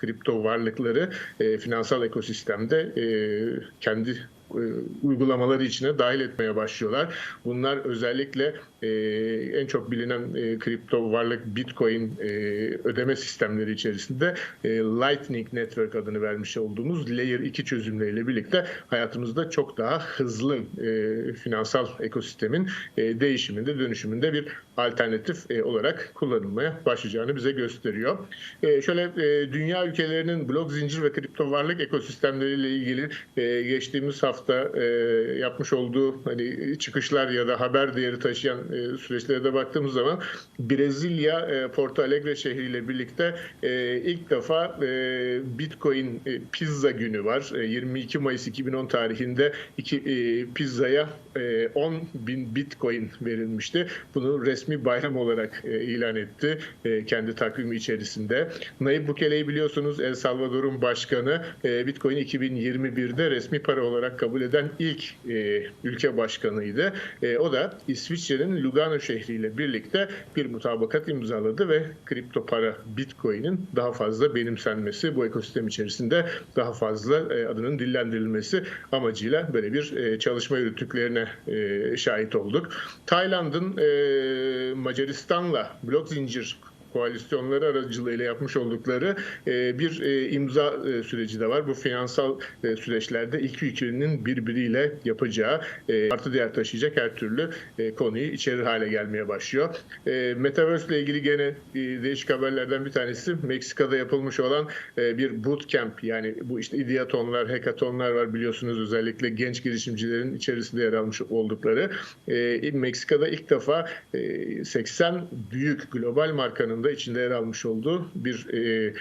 kripto varlıkları e, finansal ekosistemde e, kendi uygulamaları içine dahil etmeye başlıyorlar. Bunlar özellikle e, en çok bilinen e, kripto varlık Bitcoin e, ödeme sistemleri içerisinde e, Lightning Network adını vermiş olduğumuz Layer 2 çözümleriyle birlikte hayatımızda çok daha hızlı e, finansal ekosistemin e, değişiminde, dönüşümünde bir alternatif e, olarak kullanılmaya başlayacağını bize gösteriyor. E, şöyle e, dünya ülkelerinin blok zincir ve kripto varlık ekosistemleriyle ilgili e, geçtiğimiz hafta e, yapmış olduğu hani çıkışlar ya da haber değeri taşıyan e, süreçlere de baktığımız zaman Brezilya e, Porto Alegre şehriyle birlikte ilk defa Bitcoin pizza günü var. E, 22 Mayıs 2010 tarihinde iki pizzaya e, 10 bin Bitcoin verilmişti. Bunu resmi bayram olarak ilan etti kendi takvimi içerisinde. Nayib Bukele'yi biliyorsunuz El Salvador'un başkanı Bitcoin 2021'de resmi para olarak kabul eden ilk e, ülke başkanıydı. E, o da İsviçre'nin Lugano şehriyle birlikte bir mutabakat imzaladı ve kripto para Bitcoin'in daha fazla benimsenmesi, bu ekosistem içerisinde daha fazla e, adının dillendirilmesi amacıyla böyle bir e, çalışma yürüttüklerine e, şahit olduk. Tayland'ın e, Macaristan'la blok zincir koalisyonları aracılığıyla yapmış oldukları e, bir e, imza e, süreci de var. Bu finansal süreçlerde iki ülkenin birbiriyle yapacağı artı değer taşıyacak her türlü konuyu içerir hale gelmeye başlıyor. Metaverse ile ilgili gene değişik haberlerden bir tanesi Meksika'da yapılmış olan bir bootcamp yani bu işte ideatonlar, hackathonlar var biliyorsunuz özellikle genç girişimcilerin içerisinde yer almış oldukları. Meksika'da ilk defa e, 80 büyük global markanın kararında içinde yer almış olduğu bir e,